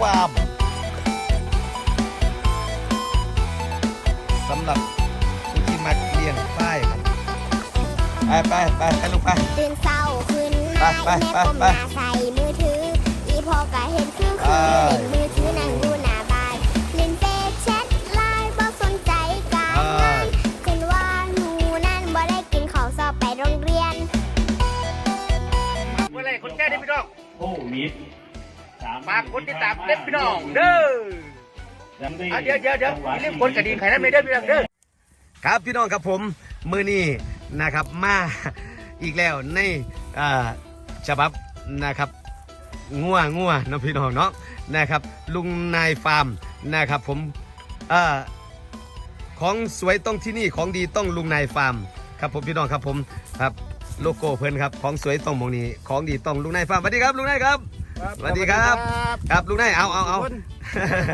ฟาร์มสำหรับผู้ที่มาเลี้ยงฝ้ายครับไปไปไปไปลูกไป ตื่นเศร้าขึ้นไปมาไปแม่ไปก้มไป หน้าใส่มือถือ อีพอก็เห็นคือคือไปเล่นมือถือนั่งดูหน้าบ้านเล่นเฟซแชทไลน์บ่สนใจการงานขึ้นว่าหนูนั่นบ่ได้กินข้าวสอบไปโรงเรียน เมื่อไรคนแก่ได้พี่น้อง โอ้มิดสาม ฝากกดติดตามเด็ดพี่น้องเด้ออะเดี๋ยวเดี๋ยวเดี๋ยวอย่าลืมกดกระดิ่งไข่น้ำในเด้อพี่น้องเด้อครับพี่น้องครับผมมือนี้นะครับมาอีกแล้วในฉบับนะครับงัวงัวนะพี่น้องเนาะนะครับ ลุงนายฟาร์มนะครับผมอของสวยต้องที่นี่ของดีต้องลุงนายฟาร์มครับผมพี่น้องครับผมครับโลโก้เพิ่นครับของสวยต้องมองนี้ของดีต้องลุงนายฟาร์มสวัสดีครับลุงนายครับ สวัสดีครับ ครับลุงนายเอาเอาเอา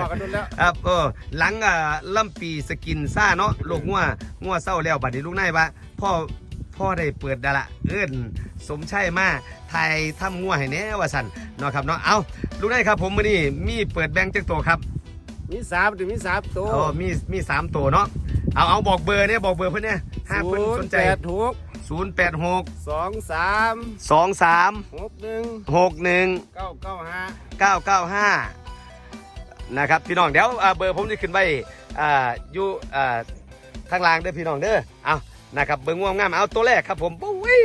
บอกกันดูแล้วครับเออหลังอ่าล่ำปีสกินซ่าเนาะลูกงัวงัวเศร้าแล้วบัดนี้ลูกนายว่าพ่อพ่อได้เปิดดาละเอื้นสมชัยมาไทยทำงัวให้แน่ว่าสันเนาะครับเนาะเอาลูกนายครับผมมื้อนี้มีเปิดแบงค์จักตัวครับ มีสามถึงมีสามตัวโอ้มีมีสามตัวเนาะเอาเอาบอกเบอร์เนี่ยบอกเบอร์เพื่อนเนี่ยห้าเพื่อนสนใจแปดหก ศูนย์แปดหกสองสามสองสามหกหนึ่งหกหนึ่งเก้าเก้าห้า995นะครับพี่น้องเดี๋ยวอ่าเบอร์ผมจะขึ้นไว้อ่าอยู่อ่าทางล่างเด้อพี่น้องเด้อเอานะครับเบอร์ง่วงงามเอาตัวแรกครับผมปุ้ย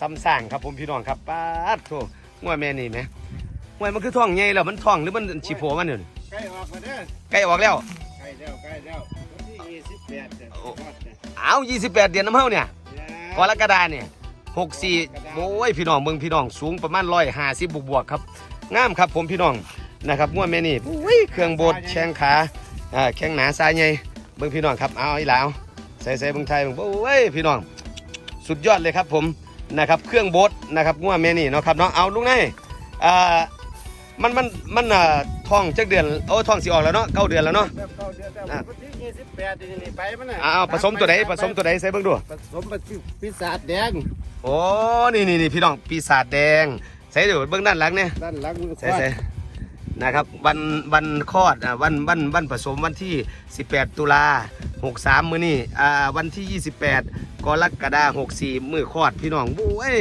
ซ้ำสร้างครับผมพี่น้องครับป้าดโถง่วงแม่นี่ไหมง่วงมันคือท้องใหญ่แล้วมันท้องหรือมันฉีโผมันอยู่นี่ใกล้ออกมาเด้อใกล้ออกแล้วใกล้แล้วใกล้แล้ววันที่ยี่สิบแปดเนี่ยโอ้ทอดเนี่ยเอา28เดือนน้ำเฮาเนี่ยนะ กรกฎาเนี่ย64โอ้ยพี่น้องเมืองพี่น้องสูงประมาณ150บวกบวกๆครับงามครับผมพี่น้องนะครับง่วงแม่นี่เครื่องโบดแข้งขาแข้งหนาสายใหญ่เบิ่งพี่น้องครับเอาอีหลาวใส่ใส่เบิ่งไทยเบิ่งโอ้ยพี่น้อง สุดยอดเลยครับผมนะครับเครื่องโบดนะครับง่วงแม่นี่เนาะครับเนาะเอาลุงไงอ่ามันมันมันอ่าท้องจักเดือนโอ้ท้องสิออกแล้วเนาะเก้าเดือนแล้วเนาะ เริ่มเข้าเดือนแล้วอะ วันที่ยี่สิบแปดนี่นี่ไปมันน่ะอ้าวผสมตัวไหนผสมตัวไหนใส่เบิ่งดูผสมกับพิศาจแดงโอ้นี่นี่นี่พี่น้องปีศาจแดงใส่เดี๋ยวเบื้องด้านหลังเนี่ย ด้านหลังมันก็ใส่ใส่นะครับวันวันคลอดอ่าวันวันวันผสมวันที่ 18 ตุลา63 มื้อนี้อ่าวันที่ 28กรกฎาคม64 มื้อคลอดพี่น้องโอ้ย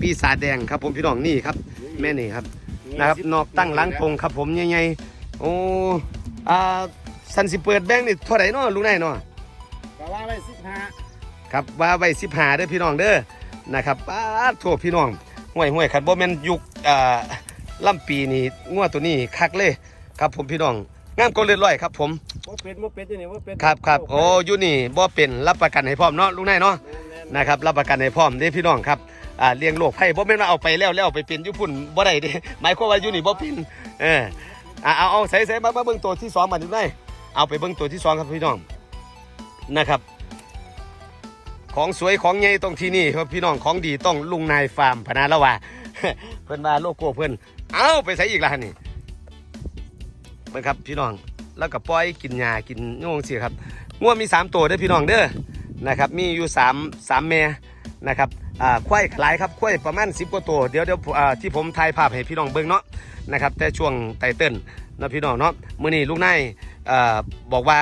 ปีศาจแดงครับผมพี่น้องนี่ครับ แม่นี่ครับ นะครับนอกตั้งหล้างตรงครับผมใหญ่ๆโอ้อ่าสันสิเปิดแบงค์นี่เท่าไหร่เนาะลุงนายเนาะก็ว่าไว้สิบห้าครับว่าไว้สิบหาเด้อพี่น้องเด้อนะครับป้าดโทษพี่น้องห่วยห่วยขัดบ่แม่นยุคอ่าล่ำปีนี่งัวตัวนี้คักเลยครับผมพี่น้องงามก็เลือดร้อยครับผมว่าเป็นว่าเป็นที่นี่ว่าเป็นครับครับโอ้อยู่นี่บ่เป็นรับประกันให้พร้อมเนาะลุงนายเนาะแม่นๆนะครับรับประกันให้พร้อมเด้อพี่น้องครับ อ่าเลี้ยงโรคภัยบ่แม่นว่าเอาไปแล้วแล้วเอาไปเป็นอยู่พุ่นบ่ได้ด้หมายความว่าอยู่นี่บ่เป็นเอออ่าเอาเอาใส่ใส่มามาเบิ่งตัวที่สองมาดูได้เอาไปเบิ่งตัวที่สองครับพี่น้องนะครับ ของสวยของใหญ่ต้องที่นี่ครับพี่น้องของดีต้องลุงนายฟาร์มพนาละว่าเพิ่นมาโลโก้เพิ่นเอาไปใส่อีกแล้วนี่เบิ่งครับพี่น้องแล้วก็ปล่อยกินหญ้ากินงูสิครับง่วมีสามตัวเด้อพี่น้องเด้อนะครับ มีอยู่สามสามแม่นะครับ อ่าควายขลายครับควายประมาณ10กว่าตัวเดี๋ยวเดี๋ยวอ่าที่ผมถ่ายภาพให้พี่น้องเบิ่งเนาะนะครับแต่ช่วงไตเติ้ลนะพี่น้องเนาะมื้อนี้ลุงนายอ่าบอกว่า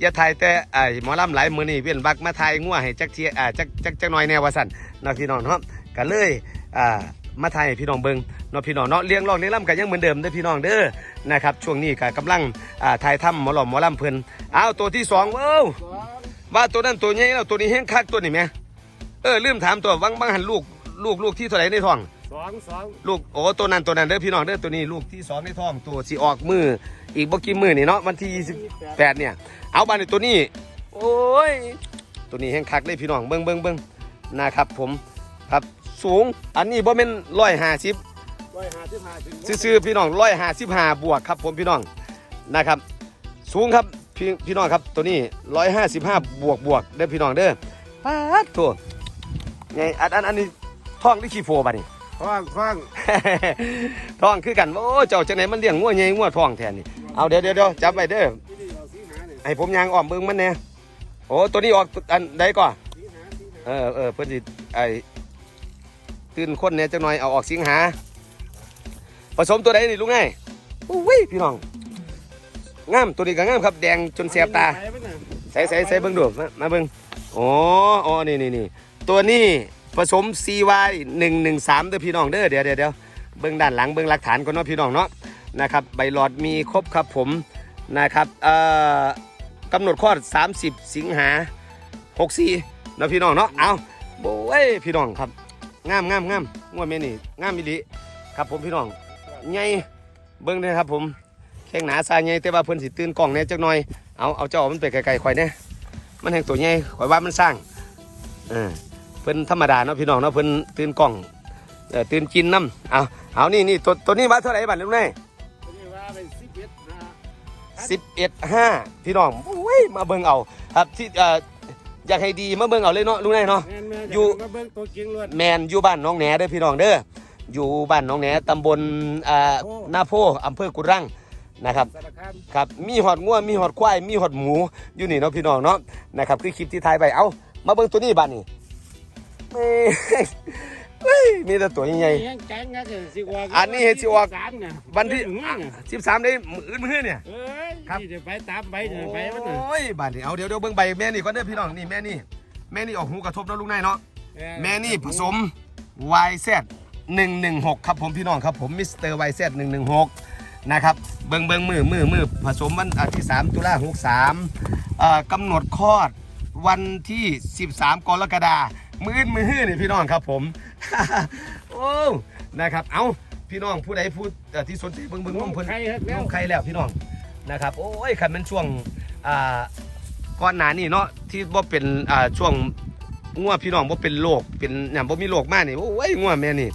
อย่าถ่ายแต่ไอ้หมอลำหลายมือนี่เวียนบักมาถ่ายงัวให้จักเทียอ่าจักจักจักหน่อยแนวว่าสั่นนะพี่น้องเนาะก็เลยอ่ามาถ่ายให้พี่น้องเบิ่งเนาะพี่น้องเนาะเลี้ยงรองเลี้ยงลำกันยังเหมือนเดิมเด้อพี่น้องเด้อนะครับช่วงนี้ก็กำลังอ่าถ่ายทำหมอหลอมหมอลำเพิ่นเอาตัวที่สองเว้าว่าตัวนั้นตัวใหญ่แล้วตัวนี้แห้งคักตัวนี้แหม่ เออลืมถามตัววังบังหันลูกลูกลูกที่เท่าไหร่ในท้อง สองสองลูกโอ้ตัวนั้นตัวนั้นเด้อพี่น้องเด้อตัวนี้ลูกที่สองในท้องตัวสิออกมืออีกบ่กี่มือนี่เนาะวันที่28เนี่ย เอาบานในตัวนี้ โอ้ย ตัวนี้แห้งคักเลยพี่น้องเบิ้งเบิ้งเบิ้งนะครับ ผมครับสูงอันนี้บ่เป็นร้อยห้าสิบร้อยห้าสิบห้าถึงซื่อๆพี่น้องร้อยห้าสิบห้าบวกครับ ผมพี่น้องนะครับ สูงครับพี่พี่น้องครับตัวนี้ร้อยห้าสิบห้าบวกบวกเด้อพี่น้องเด้อป๊าดโตัว ไงอันอันอันนี้ท้องหรือขี้โฟบัดนี้ฟังฟังท้องคือกันว่าโอ้เจ้าจังไหนมันเลี้ยงงัวใหญ่งัวท้องแทนนี่เอาเดี๋ยวเดี๋ยวเดี๋ยวจับไว้เด้อที่นี่เราสีหาเนี่ยให้ผมยางอ้อมเบิ่งมันแหน่โอ้ตัวนี้ออกอันใดก่อนสีหาสีหาเออเออเพื่อนสิไอตื่นคนเนี่ยจังหน่อยเอาออกสิงหา ผสมตัวใดนี่ลุงไงอุ้ยพี่น้องงามตัวนี้ก็งามครับแดงจนเสียบตาไปมันน่ะใส่ใส่ใส่เบิ่งดูมามาเบิ่งอ๋ออ๋อนี่นี่นี่ ตัวนี้ผสม CY 113เด้อพี่น้องเด้อเดี๋ยวเดี๋ยวเดี๋ยวเบิ่งด้านหลังเบิ่งหลักฐานก่อนเนาะพี่น้องเนาะนะครับใบหลอดมีครบครับผมนะครับเอ่อกำหนดคลอด 30 สิงหา64เนาะพี่น้องเนาะเอาโบ้ยพี่น้องครับงามงามงามงวดแม่นี่งามมิลิครับผมพี่น้องใหญ่เบิ่งเด้อครับผมแข้งหนาซาใหญ่แต่ว่าเพิ่นสิตื่นกล้องแหน่จักหน่อยเอาเอาเจ้ามันไปไกลๆข่อยเนี่ยมันแห่งตัวใหญ่ข่อยว่ามันสร้างเออ เพิ่นธรรมดาเนาะพี่น้องเนาะเพิ่นตื่นกล้องเออตื่นกินน้ำเอาเอานี่นี่ตัวตัวนี้มาเท่าไหร่บัดลูกนายตัวนี้ว่าเป็นสิบเอ็ดนะ สิบเอ็ดห้าพี่น้องอุ้ยมาเบิ่งเอา ครับที่เอ่ออยากให้ดีมาเบิ่งเอาเลยเนาะลูกนายเนาะ แม่นแม่นอยู่ มาเบิ่งตัวจริงล้วน แมนอยู่บ้านน้องแหนเด้อพี่น้องเด้ออยู่บ้านน้องแหนตำบลอ่าโอ้ นาโพอำเภอกุรังนะครับ สารคามครับมีหอดงัวมีหอดควายมีหอดหมูอยู่นี่เนาะพี่น้องเนาะนะครับคือคลิปที่ถ่ายไปเอามาเบิ่งตัวนี้บ้านนี่ เอ้ยเฮ้ยมีแต่ตัวใหญ่แห้งแจ้งนะเดี๋ยวสิว่าอันนี้เฮ็ดสิออกสามเนี่ยๆวันที่เอ้ยเนี่ยสิบสามได้มื้ออื่นมื้อเนี่ย เอ้ยครับ นี่เดี๋ยวไปตามไปเดี๋ยวไปมันน่ะโอ้ยบ้านนี่เอาเดี๋ยวเดี๋ยวเบิ่งใบแม่นี่ก่อนเด้อพี่น้องนี่แม่นี่แม่นี่ออกหูกระทบเนาะลูกนายเนาะ แม่นี่ผสม YZ 116 ครับผมพี่น้องครับผมมิสเตอร์ YZ 116 นะครับ เบิ่งเบิ่งมือมือมือผสมวันอาทิตย์3ตุลา63เอ่อกำหนดคลอดวันที่ 13 กรกฎาคม มื้ออื่นมื้อฮื้อนี่พี่น้องครับผม โอ้นะครับ เอาพี่น้องผู้ใดผู้เอ่อที่สนใจเบิ่งเบิ่งนมเพิ่นใครครับนแล้วมไข่แล้วพี่น้องนะครับ โอ้ยคันมันช่วงอ่าก่อนหน้านี้เนาะที่บ่เป็นอ่าช่วงงัวพี่น้องบ่เป็นโรคเป็นหยังบ่มีโรคมานี่โอ้ยงัวแม่นี่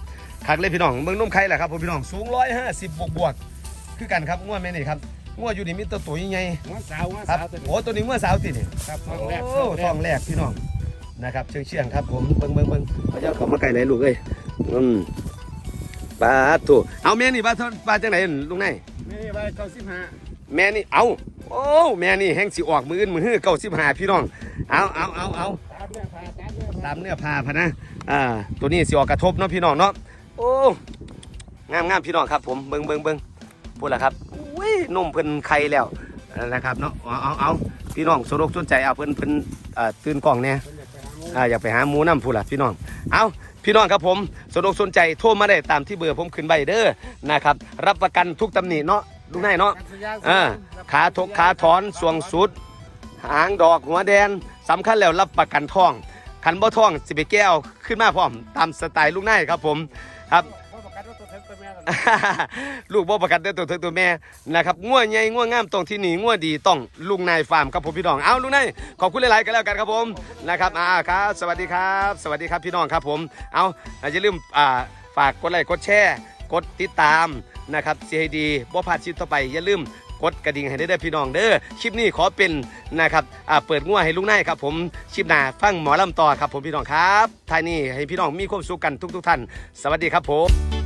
คักเลยพี่น้องเบิ่งนมไข่แหละครับผมพี่น้องสูง150บวกบวกๆคือกันครับงัวแม่นี่ครับงัวอยู่นี่มีตัวตัวใหญ่หัวสาวหัวๆครับสาวตัวนี้โอ้ตัวนี้งัวสาวตินี่ครับทโอ้องแรกทองแรกพี่น้อง นะครับเชียงเชียงๆครับผมเบิ่งเบิ่งเบิ่งพระเจ้าเขามาไกลไหนลูกเอ้ยอืมปลาตัวเอาแม่นี่ปลาเท่าปลาจังไหนลุงนายนี่ไปเก้าสิบห้าแม่นี่เอาโอ้แม่นี่แห้งสิออกมืออื่นมือฮื้อเก้าสิบห้าพี่น้องเอาเอาเอาเอาตามเนี่ยพาตามเนี่ยพาตามเนื้อผ้าพะนะอ่าตัวนี้สิออกกระทบเนาะพี่น้องเนาะโอ้งามงามพี่น้องครับ ผมเบิ่งเบิ่งเบิ่งพูดละครับอุ้ยนุ่มเพิ่นไข่แล้วนะครับเนาะเอาเอาเอาพี่น้องสนอกสนใจเอาเพิ่นเพิ่นอ่าตื่นกล่องเนี่ย อ่าอยากไปหาหมูน้ำผู้ล่ะพี่น้อง เอาพี่น้องครับผมสนอกสนใจโทรมาได้ตามที่เบอร์ผมขึ้นใบเด้อนะครับรับประกันทุกตำหนิเนาะลุงนายเนาะอ่าขาทกขาถอนสวงสุด หางดอกหัวแดนสำคัญแล้วรับประกันท่องคันบ่ท่องสิไปแก้วขึ้นมาพร้อมตามสไตล์ลุงนายครับผมครับ ลูกบ่ประกันได้ตัวเธอตัวแม่นะครับง่วใหญ่ง่วงามตรงที่นี่ง่วดีต้องลุงนายฟาร์มครับผมพี่น้องเอาลุงนายขอบคุณหลายๆกันแล้วกันครับผมนะครับอ่าครับ สวัสดีครับ สวัสดีครับพี่น้องครับผมเอาอย่าลืมอ่าฝากกดไลค์กดแชร์กดติดตามนะครับเสียให้ดีบ่พลาดคลิปต่อไปอย่าลืมกดกระดิ่งให้ได้เด้อพี่น้องเด้อคลิปนี้ขอเป็นนะครับอ่าเปิดง่วให้ลุงนายครับผมคลิปหน้าฟังหมอลำต่อครับผมพี่น้องครับท้ายนี้ให้พี่น้องมีความสุขกันทุก ๆ ท่าน สวัสดีครับผม